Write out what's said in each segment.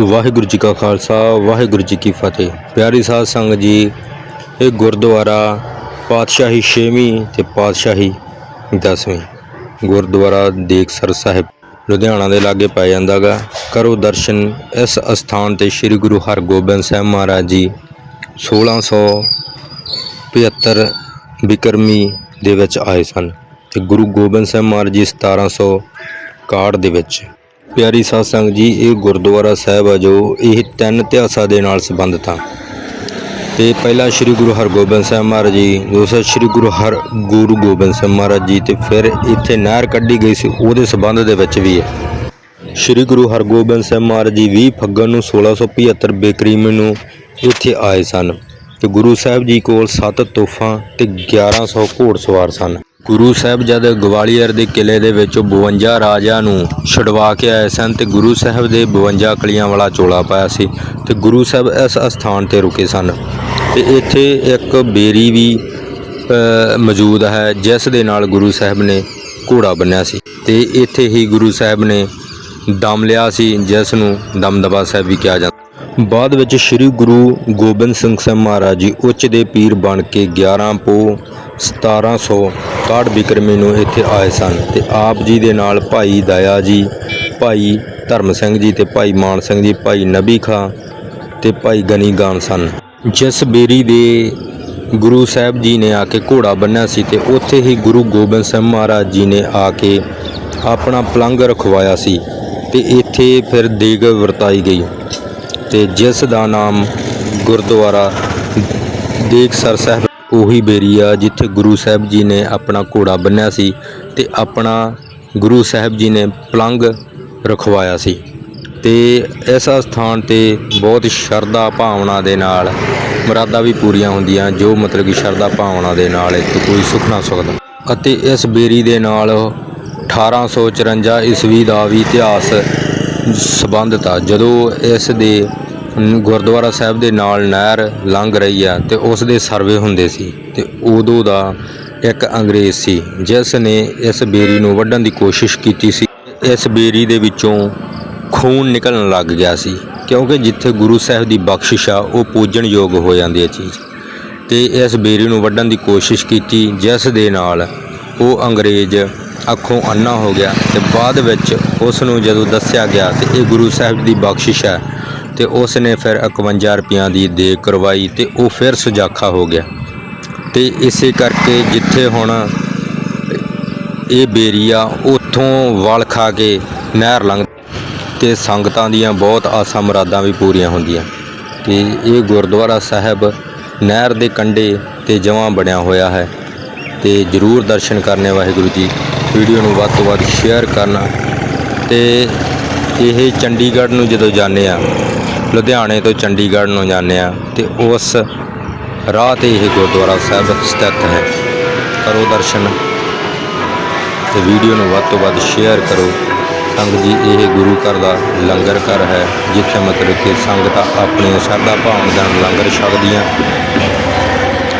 ਵਾਹਿਗੁਰੂ ਜੀ ਕਾ ਖਾਲਸਾ, ਵਾਹਿਗੁਰੂ ਜੀ ਕੀ ਫਤਿਹ। ਪਿਆਰੀ ਸਾਧ ਸੰਗਤ ਜੀ, ਇਹ ਗੁਰਦੁਆਰਾ ਪਾਤਸ਼ਾਹੀ 6ਵੀਂ ਤੇ ਪਾਤਸ਼ਾਹੀ 10ਵੀਂ ਗੁਰਦੁਆਰਾ ਦੇਖਸਰ ਸਾਹਿਬ ਲੁਧਿਆਣਾ ਦੇ ਲਾਗੇ ਪੈ ਜਾਂਦਾਗਾ। ਕਰੋ ਦਰਸ਼ਨ ਇਸ ਅਸਥਾਨ ਤੇ ਸ੍ਰੀ ਗੁਰੂ ਹਰਗੋਬਿੰਦ ਸਾਹਿਬ ਮਹਾਰਾਜ ਜੀ 1675 ਬਿਕਰਮੀ ਦੇ ਵਿੱਚ ਆਏ ਸਨ ਤੇ ਗੁਰੂ ਗੋਬਿੰਦ ਸਾਹਿਬ ਮਹਾਰਾਜ ਜੀ 1761 ਦੇ ਵਿੱਚ। ਪਿਆਰੀ ਸਾਧ ਸੰਗਤ ਜੀ, ਇਹ ਗੁਰਦੁਆਰਾ ਸਾਹਿਬ ਆ ਜੋ ਇਹ ਤਿੰਨ ਇਤਿਹਾਸਾਂ ਦੇ ਨਾਲ ਸੰਬੰਧਿਤ ਆ। ਤੇ ਪਹਿਲਾ ਸ੍ਰੀ ਗੁਰੂ ਹਰਗੋਬਿੰਦ ਸਾਹਿਬ ਮਹਾਰਾਜ ਜੀ, ਦੂਸਰਾ ਸ੍ਰੀ ਗੁਰੂ ਹਰ, ਗੁਰੂ ਗੋਬਿੰਦ ਸਾਹਿਬ ਮਹਾਰਾਜ ਜੀ ਤੇ ਫਿਰ ਇੱਥੇ ਨਹਿਰ ਕੱਢੀ ਗਈ ਸੀ, ਉਹਦੇ ਸੰਬੰਧ ਦੇ ਵਿੱਚ ਵੀ ਹੈ। ਸ੍ਰੀ ਗੁਰੂ ਹਰਗੋਬਿੰਦ ਸਾਹਿਬ ਮਹਾਰਾਜ ਜੀ 20 ਫੱਗਣ ਨੂੰ 1675 ਬੇਕਰੀਮੇ ਨੂੰ ਇੱਥੇ ਆਏ ਸਨ। ਤੇ ਗੁਰੂ ਸਾਹਿਬ ਜੀ ਕੋਲ 7 ਤੋਫਾਂ ਤੇ 1100 ਘੋੜਸਵਾਰ ਸਨ। ਗੁਰੂ ਸਾਹਿਬ ਜਦ ਗਵਾਲੀਅਰ ਦੇ ਕਿਲੇ ਦੇ ਵਿੱਚੋਂ 52 ਰਾਜਿਆਂ ਨੂੰ ਛੁਡਵਾ ਕੇ ਆਏ ਸਨ ਤੇ ਗੁਰੂ ਸਾਹਿਬ ਦੇ 52 ਕਲੀਆਂ ਵਾਲਾ ਚੋਲਾ ਪਾਇਆ ਸੀ ਤੇ ਗੁਰੂ ਸਾਹਿਬ ਇਸ ਅਸਥਾਨ ਤੇ ਰੁਕੇ ਸਨ। ਤੇ ਇੱਥੇ ਇੱਕ ਬੇਰੀ ਵੀ ਮੌਜੂਦ ਹੈ, ਜਿਸ ਦੇ ਨਾਲ ਗੁਰੂ ਸਾਹਿਬ ਨੇ ਘੋੜਾ ਬੰਨਿਆ ਸੀ। ਤੇ ਇੱਥੇ ਹੀ ਗੁਰੂ ਸਾਹਿਬ ਨੇ ਦਮ ਲਿਆ ਸੀ, ਜਿਸ ਨੂੰ ਦਮਦਬਾ ਸਾਹਿਬ ਵੀ ਕਿਹਾ ਜਾਂਦਾ ਬਾਅਦ ਵਿੱਚ ਸ੍ਰੀ ਗੁਰੂ ਗੋਬਿੰਦ ਸਿੰਘ ਸਾਹਿਬ ਮਹਾਰਾਜ ਜੀ ਉੱਚ ਦੇ ਪੀਰ ਬਣ ਕੇ 11 ਪੋ 1761 ਬਿਕਰਮੀ ਨੂੰ ਇੱਥੇ ਆਏ ਸਨ ਤੇ ਆਪ ਜੀ ਦੇ ਨਾਲ ਭਾਈ ਦਇਆ ਜੀ, ਭਾਈ ਧਰਮ ਸਿੰਘ ਜੀ ਤੇ ਭਾਈ ਮਾਨ ਸਿੰਘ ਜੀ, ਭਾਈ ਨਬੀ ਖਾਂ ਤੇ ਭਾਈ ਗਨੀ ਗਾਨ ਸਨ। ਜਿਸ ਬੇਰੀ ਦੇ ਗੁਰੂ ਸਾਹਿਬ ਜੀ ਨੇ ਆ ਕੇ ਘੋੜਾ ਬੰਨਿਆ ਸੀ ਤੇ ਉੱਥੇ ਹੀ ਗੁਰੂ ਗੋਬਿੰਦ ਸਿੰਘ ਮਹਾਰਾਜ ਜੀ ਨੇ ਆ ਕੇ ਆਪਣਾ ਪਲੰਗ ਰਖਵਾਇਆ ਸੀ ਤੇ ਇੱਥੇ ਫਿਰ ਦੇਗ ਵਰਤਾਈ ਗਈ ਤੇ ਜਿਸ ਦਾ ਨਾਮ ਗੁਰਦੁਆਰਾ ਦੇਗਸਰ ਸਾਹਿਬ ਉਹੀ ਬੇਰੀ ਆ ਜਿੱਥੇ ਗੁਰੂ ਸਾਹਿਬ ਜੀ ਨੇ ਆਪਣਾ ਘੋੜਾ ਬੰਨਿਆ ਸੀ ਤੇ ਆਪਣਾ ਗੁਰੂ ਸਾਹਿਬ ਜੀ ਨੇ ਪਲੰਗ ਰਖਵਾਇਆ ਸੀ। ਤੇ ਇਸ ਸਥਾਨ ਤੇ ਬਹੁਤ ਸ਼ਰਧਾ ਭਾਵਨਾ ਦੇ ਨਾਲ ਮੁਰਾਦਾਂ ਵੀ ਪੂਰੀਆਂ ਹੁੰਦੀਆਂ, ਜੋ ਮਤਲਬ ਕਿ ਸ਼ਰਧਾ ਭਾਵਨਾ ਦੇ ਨਾਲ ਇੱਥੇ ਕੋਈ ਸੁੱਖ ਨਾ ਸਕਦਾ ਅਤੇ ਇਸ ਬੇਰੀ ਦੇ ਨਾਲ 1854 ਈਸਵੀ ਦਾ ਵੀ ਇਤਿਹਾਸ ਸੰਬੰਧਿਤ ਆ। ਜਦੋਂ ਇਸ ਦੇ ਗੁਰਦੁਆਰਾ ਸਾਹਿਬ ਦੇ ਨਾਲ ਨਹਿਰ ਲੰਘ ਰਹੀ ਆ ਤੇ ਉਸ ਦੇ ਸਰਵੇ ਹੁੰਦੇ ਸੀ ਤੇ ਉਦੋਂ ਦਾ ਇੱਕ ਅੰਗਰੇਜ਼ ਸੀ ਜਿਸ ਨੇ ਇਸ ਬੇਰੀ ਨੂੰ ਵੱਢਣ ਦੀ ਕੋਸ਼ਿਸ਼ ਕੀਤੀ ਸੀ। ਇਸ ਬੇਰੀ ਦੇ ਵਿੱਚੋਂ ਖੂਨ ਨਿਕਲਣ ਲੱਗ ਗਿਆ ਸੀ ਕਿਉਂਕਿ ਜਿੱਥੇ ਗੁਰੂ ਸਾਹਿਬ ਦੀ ਬਖਸ਼ਿਸ਼ ਆ, ਉਹ ਪੂਜਣਯੋਗ ਹੋ ਜਾਂਦੀ ਹੈ ਚੀਜ਼। ਤੇ ਇਸ ਬੇਰੀ ਨੂੰ ਵੱਢਣ ਦੀ ਕੋਸ਼ਿਸ਼ ਕੀਤੀ, ਜਿਸ ਦੇ ਨਾਲ ਉਹ ਅੰਗਰੇਜ਼ ਅੱਖੋਂ ਅੰਨਾ ਹੋ ਗਿਆ ਤੇ ਬਾਅਦ ਵਿੱਚ ਉਸ ਨੂੰ ਜਦੋਂ ਦੱਸਿਆ ਗਿਆ ਤੇ ਇਹ ਗੁਰੂ ਸਾਹਿਬ ਦੀ ਬਖਸ਼ਿਸ਼ ਹੈ ਤੇ ਉਸ ਨੇ ਫਿਰ 51 ਰੁਪਈਆਂ ਦੀ ਦੇ ਕਰਵਾਈ ਤੇ ਉਹ ਫਿਰ ਸੁਜਾਖਾ ਹੋ ਗਿਆ। ਤੇ ਇਸੇ ਕਰਕੇ ਜਿੱਥੇ ਹੁਣ ਇਹ ਬੇਰੀਆ ਉੱਥੋਂ ਵਲ ਖਾ ਕੇ ਨਹਿਰ ਲੰਘ ਤੇ ਸੰਗਤਾਂ ਦੀਆਂ ਬਹੁਤ ਆਸਾਂ ਮੁਰਾਦਾਂ ਵੀ ਪੂਰੀਆਂ ਹੁੰਦੀਆਂ। ਤੇ ਇਹ ਗੁਰਦੁਆਰਾ ਸਾਹਿਬ ਨਹਿਰ ਦੇ ਕੰਢੇ ਤੇ ਜਮਾਂ ਬਣਿਆ ਹੋਇਆ ਹੈ। ਤੇ ਜਰੂਰ ਦਰਸ਼ਨ ਕਰਨੇ ਵਾਹਿਗੁਰੂ ਜੀ। ਵੀਡੀਓ ਨੂੰ ਵੱਧ ਤੋਂ ਵੱਧ ਸ਼ੇਅਰ ਕਰਨਾ। ਤੇ ਇਹ ਚੰਡੀਗੜ੍ਹ ਨੂੰ ਜਦੋਂ ਜਾਂਦੇ ਆ ਲੁਧਿਆਣੇ ਤੋਂ ਚੰਡੀਗੜ੍ਹ ਨੂੰ ਜਾਂਦੇ ਆ ਤੇ ਉਸ ਰਾਹ ਤੇ ਇਹ ਗੁਰਦੁਆਰਾ ਸਾਹਿਬ ਸਥਿਤ ਹੈ। ਕਰੋ ਦਰਸ਼ਨ ਤੇ ਵੀਡੀਓ ਨੂੰ ਵੱਧ ਤੋਂ ਵੱਧ ਸ਼ੇਅਰ ਕਰੋ। ਸੰਗਤ ਜੀ, ਇਹ ਗੁਰੂ ਘਰ ਦਾ ਲੰਗਰ ਘਰ ਹੈ, ਜਿੱਥੇ ਮਤਲਬ ਕਿ ਸੰਗਤਾਂ ਆਪਣੀ ਸ਼ਰਧਾ ਭਾਵਨਾ ਨਾਲ ਲੰਗਰ ਛਕਦੀਆਂ।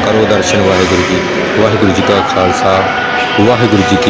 ਕਰੋ ਦਰਸ਼ਨ, ਵਾਹਿਗੁਰੂ ਜੀ ਵਾਹਿਗੁਰੂ ਜੀ ਕਾ ਖਾਲਸਾ, ਵਾਹਿਗੁਰੂ ਜੀ ਕੀ